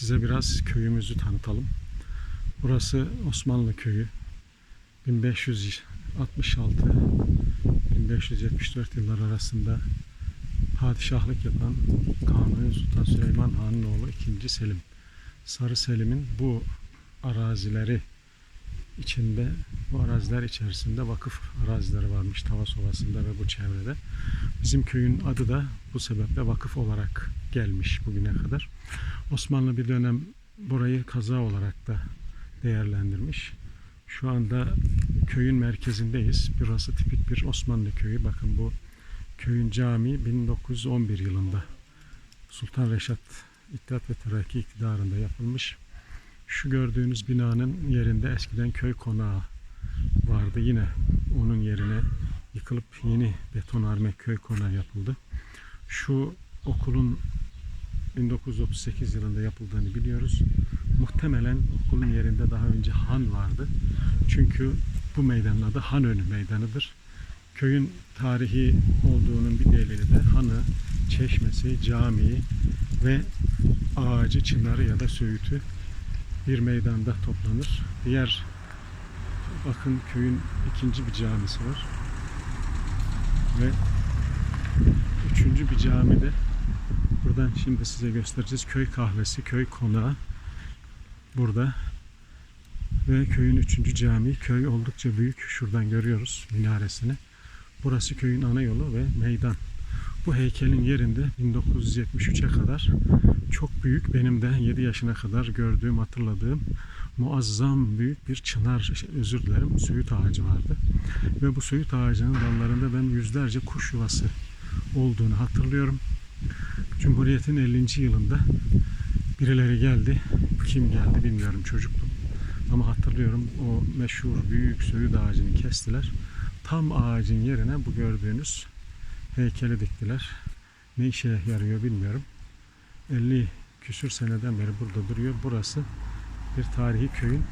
size biraz köyümüzü tanıtalım. Burası Osmanlı köyü. 1566-1574 yıllar arasında padişahlık yapan Kanuni Sultan Süleyman Han'ın oğlu 2. Selim. Sarı Selim'in bu arazileri içinde, bu araziler içerisinde vakıf arazileri varmış Tavas Ovası'nda ve bu çevrede. Bizim köyün adı da bu sebeple vakıf olarak gelmiş bugüne kadar. Osmanlı bir dönem burayı kaza olarak da değerlendirmiş. Şu anda köyün merkezindeyiz. Burası tipik bir Osmanlı köyü. Bakın bu köyün camii 1911 yılında Sultan Reşat İttihat ve Terakki iktidarında yapılmış. Şu gördüğünüz binanın yerinde eskiden köy konağı vardı. Yine onun yerine yıkılıp yeni betonarme köy konağı yapıldı. Şu okulun 1938 yılında yapıldığını biliyoruz. Muhtemelen okulun yerinde daha önce han vardı. Çünkü bu meydanın adı Hanönü Meydanı'dır. Köyün tarihi olduğunun bir delili de hanı, çeşmesi, camii ve ağacı, çınarı ya da söğütü bir meydanda toplanır. Diğer bakın köyün ikinci bir camisi var. Ve üçüncü bir cami de buradan şimdi size göstereceğiz. Köy kahvesi, köy konağı burada. Ve köyün üçüncü camii. Köy oldukça büyük. Şuradan görüyoruz minaresini. Burası köyün ana yolu ve meydan. Bu heykelin yerinde 1973'e kadar çok büyük benim de 7 yaşına kadar gördüğüm, hatırladığım muazzam büyük bir çınar, şey, özür dilerim, söğüt ağacı vardı. Ve bu söğüt ağacının dallarında ben yüzlerce kuş yuvası olduğunu hatırlıyorum. Cumhuriyet'in 50. yılında birileri geldi. Kim geldi bilmiyorum çocuktum. Ama hatırlıyorum o meşhur büyük söğüt ağacını kestiler. Tam ağacın yerine bu gördüğünüz heykeli diktiler. Ne işe yarıyor bilmiyorum. 50 küsür seneden beri burada duruyor. Burası bir tarihi köyün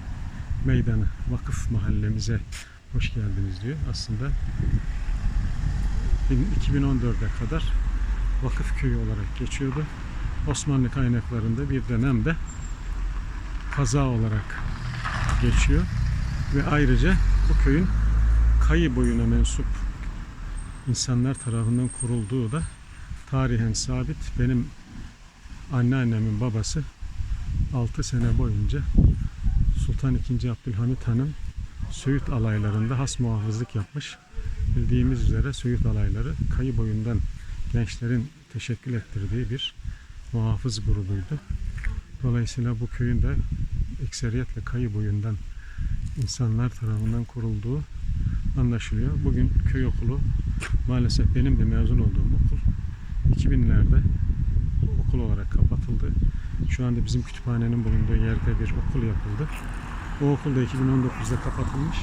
meydanı. Vakıf mahallemize hoş geldiniz diyor. Aslında 2014'e kadar vakıf köyü olarak geçiyordu. Osmanlı kaynaklarında bir dönemde kaza olarak geçiyor. Ve ayrıca bu köyün kayı boyuna mensup insanlar tarafından kurulduğu da tarihen sabit. Benim anneannemin babası 6 sene boyunca Sultan II. Abdülhamit Han'ın Söğüt alaylarında has muhafızlık yapmış. Bildiğimiz üzere Söğüt alayları kayı boyundan gençlerin teşekkül ettirdiği bir muhafız grubuydu. Dolayısıyla bu köyün de ekseriyetle kayı boyundan insanlar tarafından kurulduğu anlaşılıyor. Bugün köy okulu maalesef benim de mezun olduğum okul 2000'lerde okul olarak kapatıldı. Şu anda bizim kütüphanenin bulunduğu yerde bir okul yapıldı. O okul da 2019'da kapatılmış.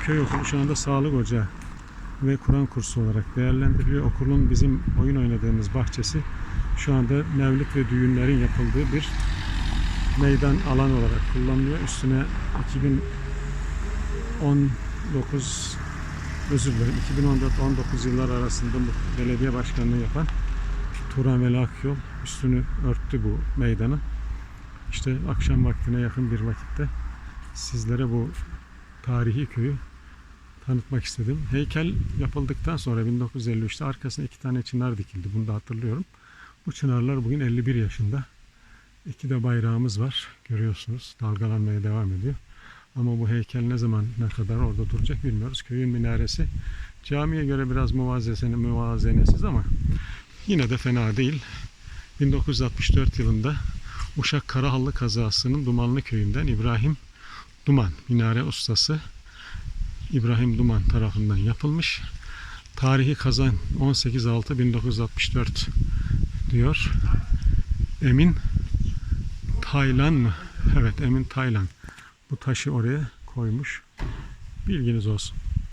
Köy okulu şu anda sağlık ocağı ve Kur'an kursu olarak değerlendiriliyor. Okulun bizim oyun oynadığımız bahçesi şu anda mevlüt ve düğünlerin yapıldığı bir meydan alan olarak kullanılıyor. Üstüne 2019 özür dilerim 2014-19 yıllar arasında bu belediye başkanlığı yapan Turan Veli Akyol üstünü örttü bu meydanı. İşte akşam vaktine yakın bir vakitte sizlere bu tarihi köyü tanıtmak istedim. Heykel yapıldıktan sonra 1953'te arkasına iki tane çınar dikildi. Bunu da hatırlıyorum. Bu çınarlar bugün 51 yaşında. İki de bayrağımız var. Görüyorsunuz dalgalanmaya devam ediyor. Ama bu heykel ne zaman ne kadar orada duracak bilmiyoruz. Köyün minaresi camiye göre biraz muvazene, muvazenesiz ama yine de fena değil. 1964 yılında Uşak Karahallı kazasının Dumanlı köyünden İbrahim Duman minare ustası İbrahim Duman tarafından yapılmış. Tarihi kazan 18.6.1964 diyor. Emin Taylan mı? Evet Emin Taylan bu taşı oraya koymuş. Bilginiz olsun.